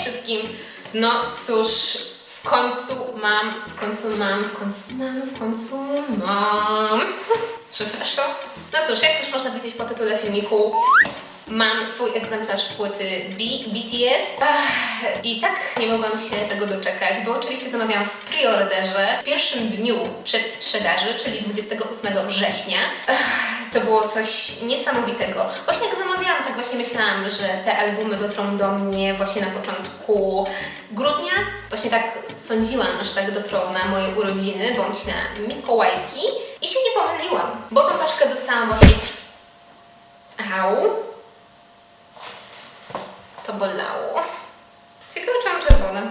wszystkim! No cóż, w końcu mam, w końcu mam, w końcu mam, w końcu mam. Przepraszam. No cóż, jak już można widzieć po tytule filmiku, mam swój egzemplarz płyty B, BTS Ach, i tak nie mogłam się tego doczekać, bo oczywiście zamawiałam w preorderze w pierwszym dniu przedsprzedaży, czyli 28 września. Ach, to było coś niesamowitego. Właśnie jak zamawiałam, tak właśnie myślałam, że te albumy dotrą do mnie właśnie na początku grudnia. Właśnie tak sądziłam, że tak dotrą na moje urodziny bądź na Mikołajki i się nie pomyliłam, bo tą paczkę dostałam właśnie w... Au. To bolało. Ciekawe, czy mam czerwone.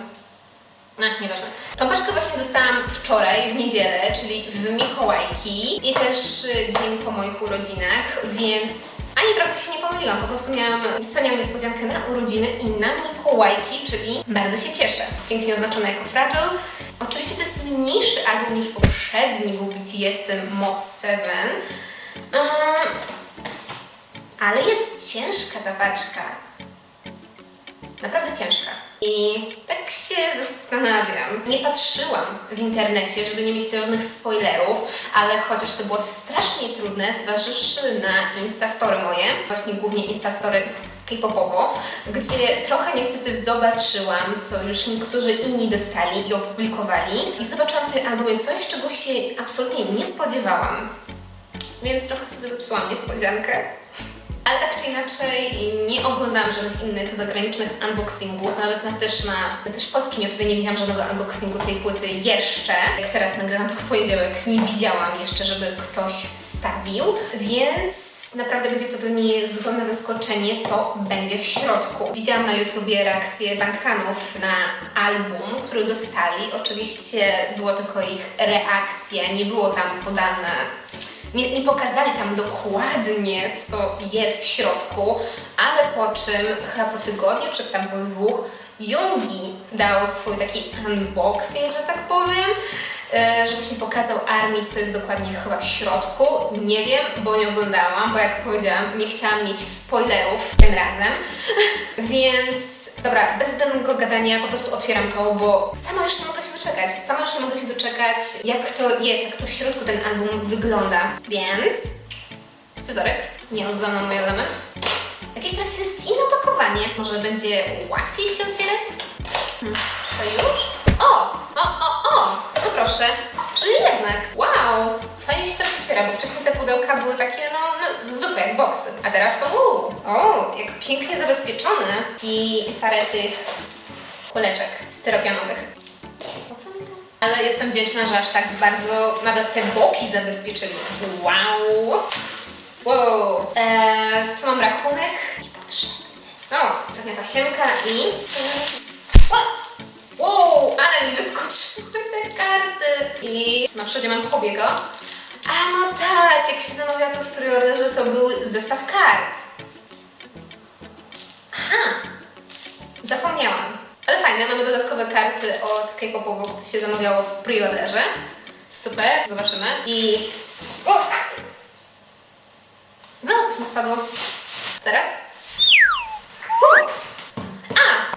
Ach, nieważne. Tą paczkę właśnie dostałam wczoraj, w niedzielę, czyli w Mikołajki i też y, dzień po moich urodzinach, więc ani trochę się nie pomyliłam. Po prostu miałam wspaniałą niespodziankę na urodziny i na Mikołajki, czyli bardzo się cieszę. Pięknie oznaczone jako Fragile. Oczywiście to jest mniejszy album niż poprzedni, był BTS ten Mod 7. Um, ale jest ciężka ta paczka. Naprawdę ciężka. I tak się zastanawiam. Nie patrzyłam w internecie, żeby nie mieć żadnych spoilerów, ale chociaż to było strasznie trudne, zważywszy na Instastory moje, właśnie głównie Instastory K-popowo, gdzie trochę niestety zobaczyłam, co już niektórzy inni dostali i opublikowali. I zobaczyłam w tym albumie coś, czego się absolutnie nie spodziewałam. Więc trochę sobie zepsułam niespodziankę. Ale tak czy inaczej nie oglądałam żadnych innych zagranicznych unboxingów, nawet na, też na też polskim YouTube nie widziałam żadnego unboxingu tej płyty jeszcze. Jak teraz nagrywam to w poniedziałek, nie widziałam jeszcze, żeby ktoś wstawił, więc naprawdę będzie to dla mnie zupełne zaskoczenie, co będzie w środku. Widziałam na YouTubie reakcję bankranów na album, który dostali. Oczywiście była tylko ich reakcja, nie było tam podane nie, nie pokazali tam dokładnie, co jest w środku, ale po czym, chyba po tygodniu, czy tam po dwóch, Jungi dał swój taki unboxing, że tak powiem, e, że właśnie pokazał armii, co jest dokładnie chyba w środku. Nie wiem, bo nie oglądałam, bo jak powiedziałam, nie chciałam mieć spoilerów tym razem, więc Dobra, bez zbędnego gadania po prostu otwieram to, bo sama już nie mogę się doczekać. Sama już nie mogę się doczekać, jak to jest, jak to w środku ten album wygląda. Więc... Scyzorek, nie odzamam mój element. Jakieś teraz jest inne opakowanie. Może będzie łatwiej się otwierać? Hmm, to już? O! O, o, o! No proszę. Czyli jednak. Wow! Fajnie się to otwiera, bo wcześniej te pudełka były takie, no, no zwykłe, jak boksy. A teraz to, uuu, o, jak pięknie zabezpieczone. I parę tych kuleczek styropianowych. Po co mi to? Ale jestem wdzięczna, że aż tak bardzo nawet te boki zabezpieczyli. Wow! Wow! Eee, tu mam rachunek. Niepotrzebny. O, ostatnia tasiemka i... O! Wow, ale mi wyskoczyły te karty. I na przodzie mam Hobiego. A no tak, jak się zamawia to w preorderze, to był zestaw kart. Aha, zapomniałam. Ale fajne, mamy dodatkowe karty od K-popowo, które się zamawiało w preorderze. Super, zobaczymy. I... O! Znowu coś mi spadło. Teraz?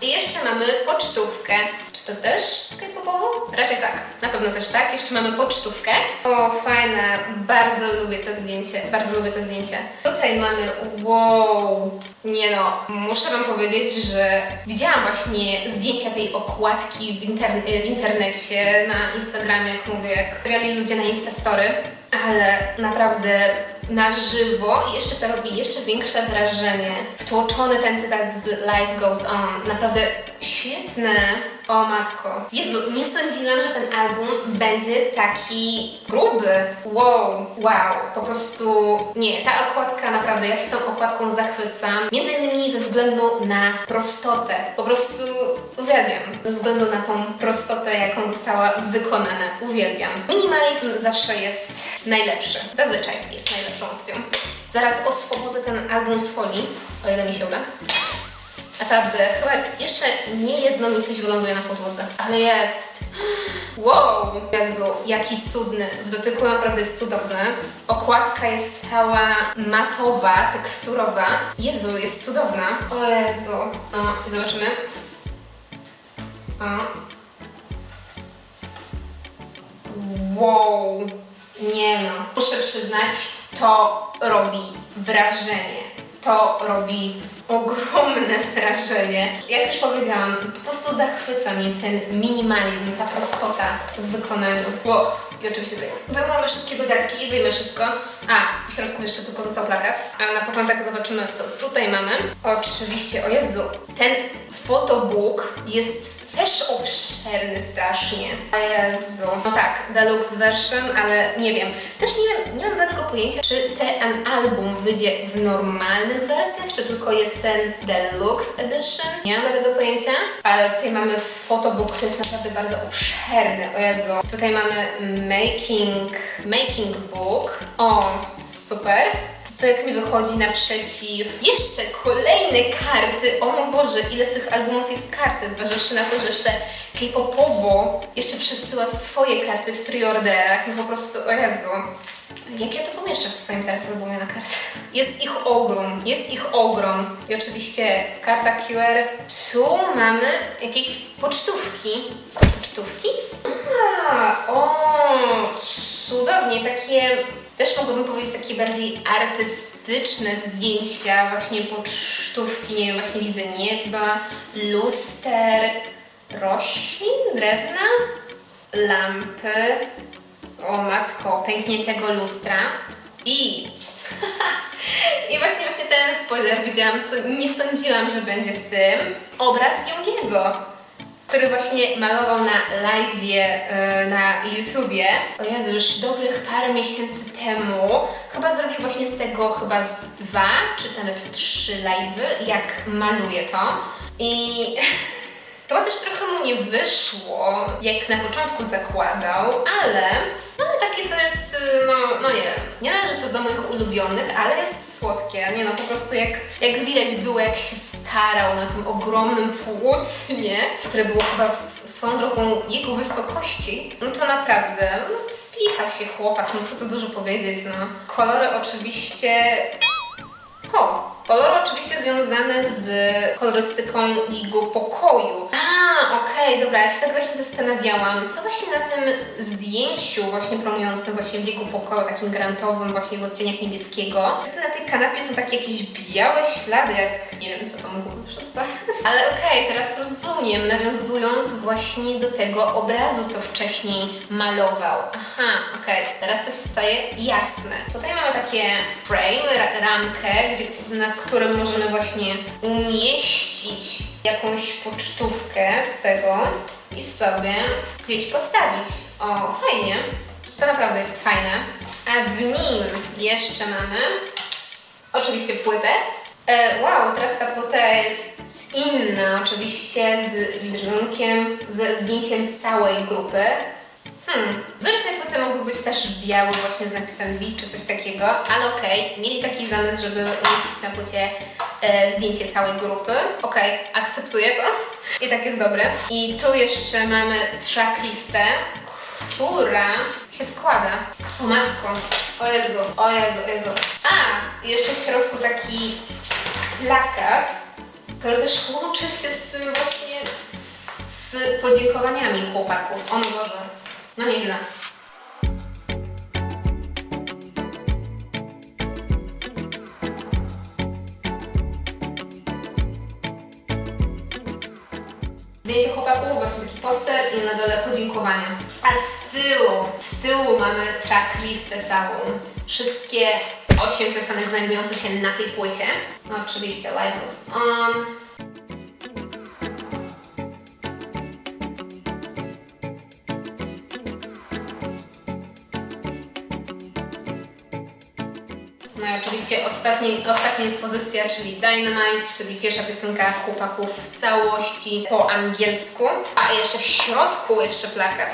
I jeszcze mamy pocztówkę. Czy to też sklepowo? Raczej tak, na pewno też tak. Jeszcze mamy pocztówkę. O, fajne, bardzo lubię to zdjęcie, bardzo lubię to zdjęcie. Tutaj mamy, wow, nie no, muszę Wam powiedzieć, że widziałam właśnie zdjęcia tej okładki w, interne- w internecie, na Instagramie, jak mówię, jak robiali ludzie na Instastory, ale naprawdę na żywo jeszcze to robi jeszcze większe wrażenie. Wtłoczony ten cytat z Life Goes On. Naprawdę świetne. O matko. Jezu, nie sądziłam, że ten album będzie taki gruby. Wow, wow. Po prostu nie. Ta okładka naprawdę, ja się tą okładką zachwycam. Między innymi ze względu na prostotę. Po prostu uwielbiam. Ze względu na tą prostotę, jaką została wykonana. Uwielbiam. Minimalizm zawsze jest najlepszy. Zazwyczaj jest najlepszą opcją. Zaraz oswobodzę ten album z folii, o ile mi się uda. Naprawdę, chyba jeszcze nie jedno mi coś wyląduje na podłodze, ale jest. Wow! Jezu, jaki cudny. W dotyku naprawdę jest cudowny. Okładka jest cała matowa, teksturowa. Jezu, jest cudowna. O Jezu. O, zobaczymy. O. Wow, nie no, muszę przyznać, to robi wrażenie. To robi ogromne wrażenie. Jak już powiedziałam, po prostu zachwyca mnie ten minimalizm, ta prostota w wykonaniu. Bo i oczywiście tutaj wyjmujemy wszystkie dodatki, wyjmę wszystko. A, w środku jeszcze tu pozostał plakat. Ale na początek zobaczymy, co tutaj mamy. Oczywiście, o Jezu, ten fotobook jest też obszerny strasznie. O Jezu. No tak, deluxe version, ale nie wiem. Też nie wiem, nie mam żadnego pojęcia, czy ten album wyjdzie w normalnych wersjach, czy tylko jest ten deluxe edition. Nie mam żadnego pojęcia, ale tutaj mamy fotobook, który jest naprawdę bardzo obszerny. O Jezu. Tutaj mamy making, making book. O, super. To jak mi wychodzi naprzeciw jeszcze kolejne karty. O mój Boże, ile w tych albumów jest karty, zważywszy na to, że jeszcze K-popowo jeszcze przesyła swoje karty w preorderach. No po prostu, o Jezu. Jak ja to pomieszczę w swoim teraz albumie na kartę? Jest ich ogrom, jest ich ogrom. I oczywiście karta QR. Tu mamy jakieś pocztówki. Pocztówki? A, o, cudownie, takie też mogłabym powiedzieć takie bardziej artystyczne zdjęcia, właśnie pocztówki, nie wiem, właśnie widzę nieba, luster, roślin, drewna, lampy, o matko, pękniętego lustra. I... I właśnie właśnie ten spoiler widziałam, co nie sądziłam, że będzie w tym. Obraz Jungiego który właśnie malował na live'ie e, na YouTubie. O Jezu, już dobrych parę miesięcy temu chyba zrobił właśnie z tego chyba z dwa, czy nawet trzy live'y, jak maluje to. I chyba też trochę mu nie wyszło, jak na początku zakładał, ale, ale takie to jest, y, no, no nie wiem, nie należy to do moich ulubionych, ale jest słodkie, nie no, po prostu jak, jak widać było, jak się starał na tym ogromnym płótnie, które było chyba w, swoją drogą jego wysokości, no to naprawdę, no spisał się chłopak, no co tu dużo powiedzieć, no. Kolory oczywiście o, kolory oczywiście związane z kolorystyką jego pokoju. A, okej, dobra, ja się tak właśnie zastanawiałam, co właśnie na tym zdjęciu właśnie promującym właśnie w jego pokoju, takim grantowym, właśnie w odcieniach niebieskiego. Tutaj na tej kanapie są takie jakieś białe ślady, jak nie wiem, co to mogłoby przedstawiać. Ale okej, teraz rozumiem, nawiązując właśnie do tego obrazu, co wcześniej malował. Aha, okej, teraz to się staje jasne. Tutaj mamy takie frame, ra- ramkę, gdzie, na którym możemy właśnie umieścić jakąś pocztówkę z tego i sobie gdzieś postawić. O, fajnie. To naprawdę jest fajne. A w nim jeszcze mamy oczywiście płytę. E, wow, teraz ta płyta jest inna, oczywiście z wizerunkiem, ze zdjęciem całej grupy. Hmm, wzorek tej płyty mógłby być też biały właśnie z napisem V czy coś takiego, ale okej, mieli taki zamysł, żeby umieścić na płycie e, zdjęcie całej grupy. Okej, akceptuję to i tak jest dobre. I tu jeszcze mamy tracklistę, która się składa. O matko, o Jezu, o Jezu, o Jezu. A, jeszcze w środku taki plakat, który też łączy się z tym właśnie z podziękowaniami chłopaków. O Boże, no nieźle. Zdjęcie chłopaków, właśnie taki poster i na dole podziękowania. A z tyłu, z tyłu mamy tracklistę całą. Wszystkie osiem piosenek znajdujące się na tej płycie. No oczywiście Live Goes On. Oczywiście ostatni, ostatnia pozycja, czyli Dynamite, czyli pierwsza piosenka chłopaków w całości po angielsku. A jeszcze w środku jeszcze plakat.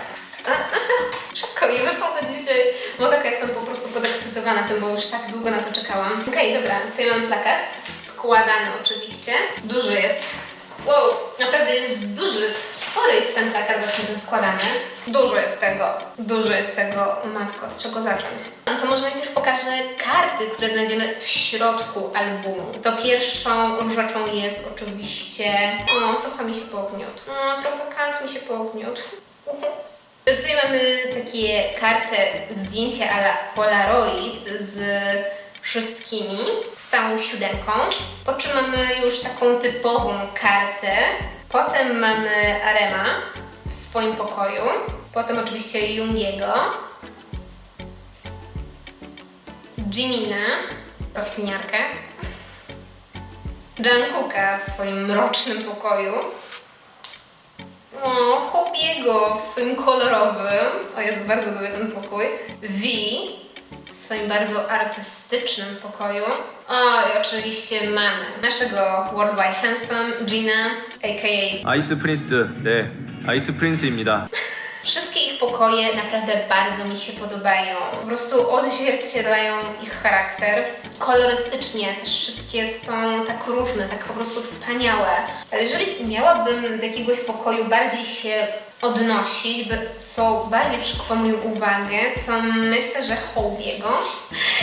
Wszystko mi wypada dzisiaj, bo taka jestem po prostu podekscytowana tym, bo już tak długo na to czekałam. Okej, dobra, tutaj mam plakat. Składany oczywiście. Duży jest. Wow, naprawdę jest duży, spory jest ten plakat właśnie ten składany. Dużo jest tego, dużo jest tego. Matko, od czego zacząć? No to może najpierw pokażę karty, które znajdziemy w środku albumu. To pierwszą rzeczą jest oczywiście... O, trochę mi się pogniótł. No, trochę kant mi się pogniótł. Ups. Tutaj mamy takie kartę zdjęcie ala Polaroid z wszystkimi, z całą siódemką. Po czym mamy już taką typową kartę. Potem mamy Arema w swoim pokoju. Potem oczywiście Jungiego. Jimina, rośliniarkę. Jungkooka w swoim mrocznym pokoju. O, Hobiego w swoim kolorowym. O, jest bardzo lubię ten pokój. V w swoim bardzo artystycznym pokoju. O, i oczywiście mamy naszego World by Handsome, Gina, a.k.a. 아이스 프린스, 네, 아이스 프린스입니다. Wszystkie ich pokoje naprawdę bardzo mi się podobają. Po prostu odzwierciedlają ich charakter. Kolorystycznie też wszystkie są tak różne, tak po prostu wspaniałe. Ale jeżeli miałabym do jakiegoś pokoju bardziej się odnosić, co bardziej przykuwa moją uwagę, to myślę, że Hołbiego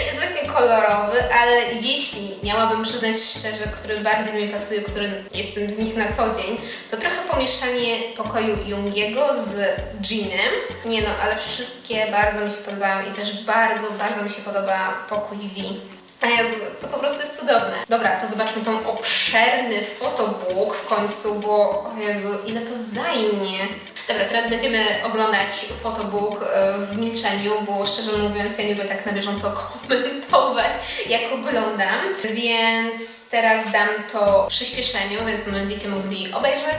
jest właśnie kolorowy, ale jeśli miałabym przyznać szczerze, który bardziej mnie pasuje, który jestem w nich na co dzień, to trochę pomieszanie pokoju Jungiego z Jeanem. Nie no, ale wszystkie bardzo mi się podobają i też bardzo, bardzo mi się podoba pokój V. A Jezu, co po prostu jest cudowne. Dobra, to zobaczmy tą obszerny fotobook w końcu, bo o Jezu, ile to zajmie. Dobra, teraz będziemy oglądać fotobook e, w milczeniu, bo szczerze mówiąc ja nie lubię tak na bieżąco komentować, jak oglądam. Więc teraz dam to w przyspieszeniu, więc będziecie mogli obejrzeć.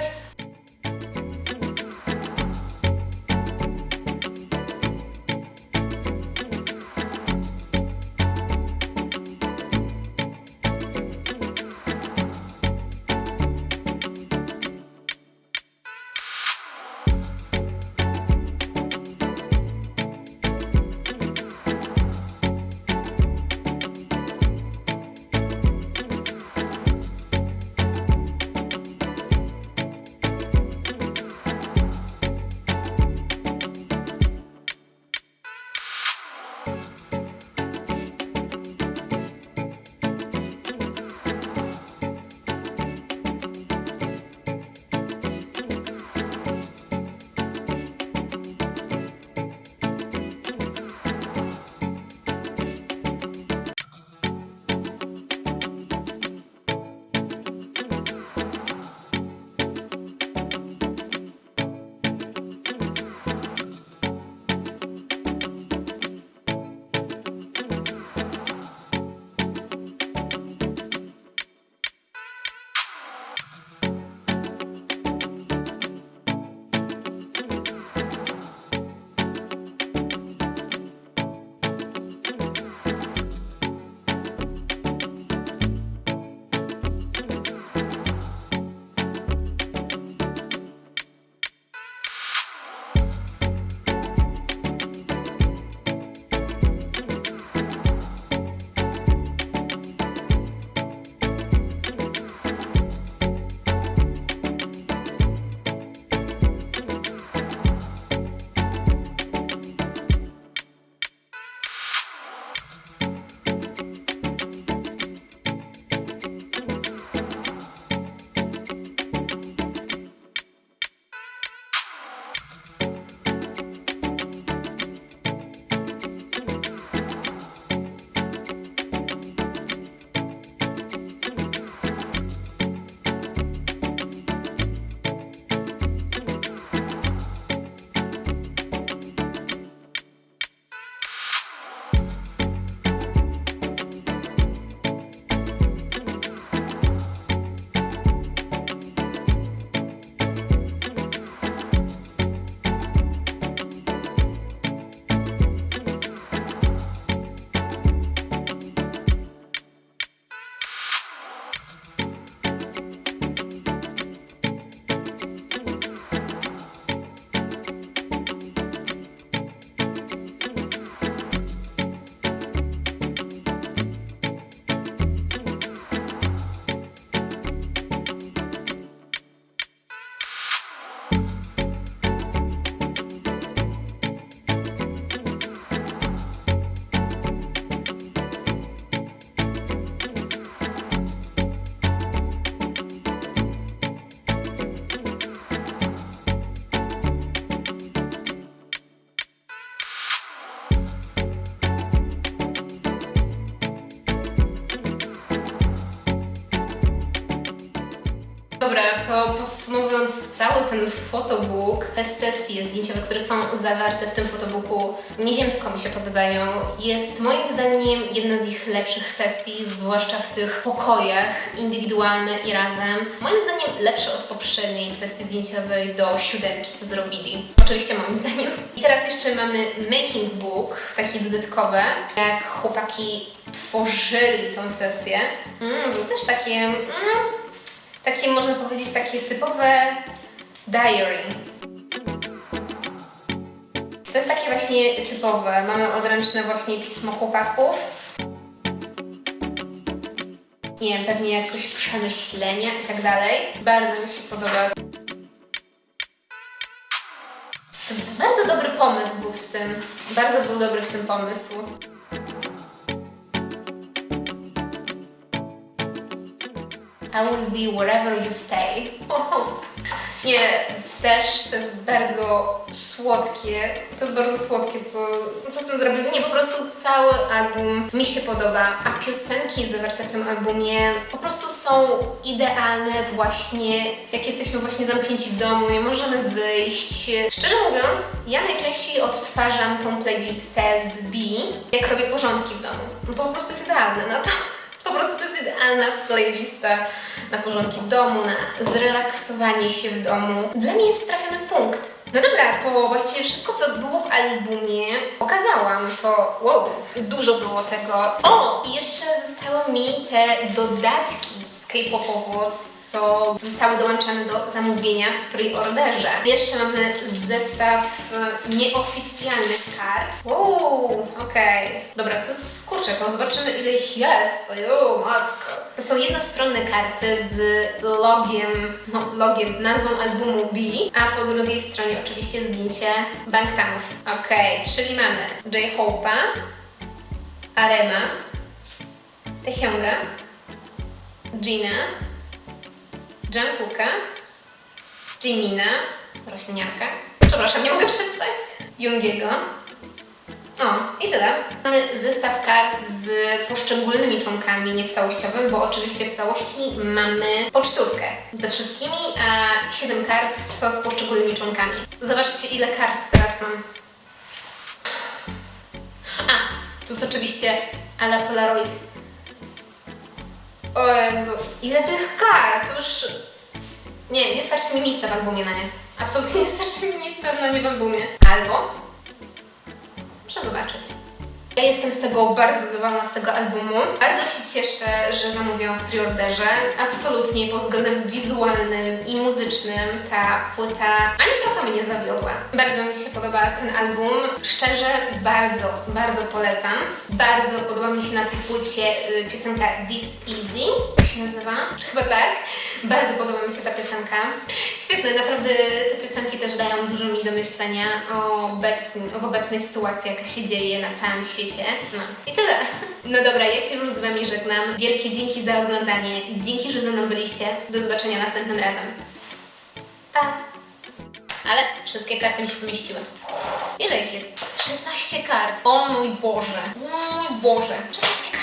Dobra, to podsumowując cały ten fotobook, sesje zdjęciowe, które są zawarte w tym fotobooku, nieziemsko mi się podobają. Jest moim zdaniem jedna z ich lepszych sesji, zwłaszcza w tych pokojach, indywidualne i razem. Moim zdaniem lepsze od poprzedniej sesji zdjęciowej do siódemki, co zrobili. Oczywiście moim zdaniem. I teraz jeszcze mamy making book, takie dodatkowe, jak chłopaki tworzyli tą sesję. Mm, są też takie, mm, takie można powiedzieć, takie typowe diary. To jest takie właśnie typowe. Mamy odręczne właśnie pismo chłopaków. Nie wiem, pewnie jakoś przemyślenia i tak dalej. Bardzo mi się podoba. To bardzo dobry pomysł był z tym. Bardzo był dobry z tym pomysł. I will be wherever you stay. Nie, też to jest bardzo słodkie. To jest bardzo słodkie, co, co z tym zrobili. Nie, po prostu cały album mi się podoba, a piosenki zawarte w tym albumie po prostu są idealne właśnie, jak jesteśmy właśnie zamknięci w domu, nie możemy wyjść. Szczerze mówiąc, ja najczęściej odtwarzam tą playlistę z B, jak robię porządki w domu. No to po prostu jest idealne, no to... Po prostu to jest idealna playlista na porządki w domu, na zrelaksowanie się w domu. Dla mnie jest trafiony w punkt. No dobra, to właściwie wszystko, co było w albumie, pokazałam. To wow, dużo było tego. O, i jeszcze zostały mi te dodatki z K-popowo, co zostały dołączane do zamówienia w preorderze. Jeszcze mamy zestaw nieoficjalnych kart. Uuu, okej. Dobra, to jest kurczę, to zobaczymy ile ich jest. O, matko. To są jednostronne karty z logiem, no logiem, nazwą albumu B, a po drugiej stronie oczywiście zdjęcie banktanów. Okej, czyli mamy J-Hope'a, Arema, Taehyunga, Gina, Jungkooka, Jimina, rośliniarka, przepraszam, nie mogę przestać, Jungiego. O, i tyle. Mamy zestaw kart z poszczególnymi członkami, nie w całościowym, bo oczywiście w całości mamy pocztówkę ze wszystkimi, a 7 kart to z poszczególnymi członkami. Zobaczcie, ile kart teraz mam. A, tu jest oczywiście ala Polaroid. O Jezu, ile tych kart? Już... Nie, nie starczy mi miejsca w albumie na nie. Absolutnie nie starczy mi miejsca na nie w albumie. Albo... Muszę zobaczyć. Ja jestem z tego bardzo zadowolona z tego albumu. Bardzo się cieszę, że zamówiłam w preorderze. Absolutnie pod względem wizualnym i muzycznym ta płyta ani trochę mnie nie zawiodła. Bardzo mi się podoba ten album. Szczerze, bardzo, bardzo polecam. Bardzo podoba mi się na tej płycie y, piosenka This Easy. Jak się nazywa? Chyba tak. Bardzo podoba mi się ta piosenka. Świetne, naprawdę te piosenki też dają dużo mi do myślenia o, obecni, o obecnej sytuacji, jaka się dzieje na całym świecie. No i tyle. No dobra, ja się już z Wami żegnam. Wielkie dzięki za oglądanie. Dzięki, że ze mną byliście. Do zobaczenia następnym razem. Pa! Ale wszystkie karty mi się pomieściły. Ile ich jest? 16 kart. O mój Boże. O mój Boże. 16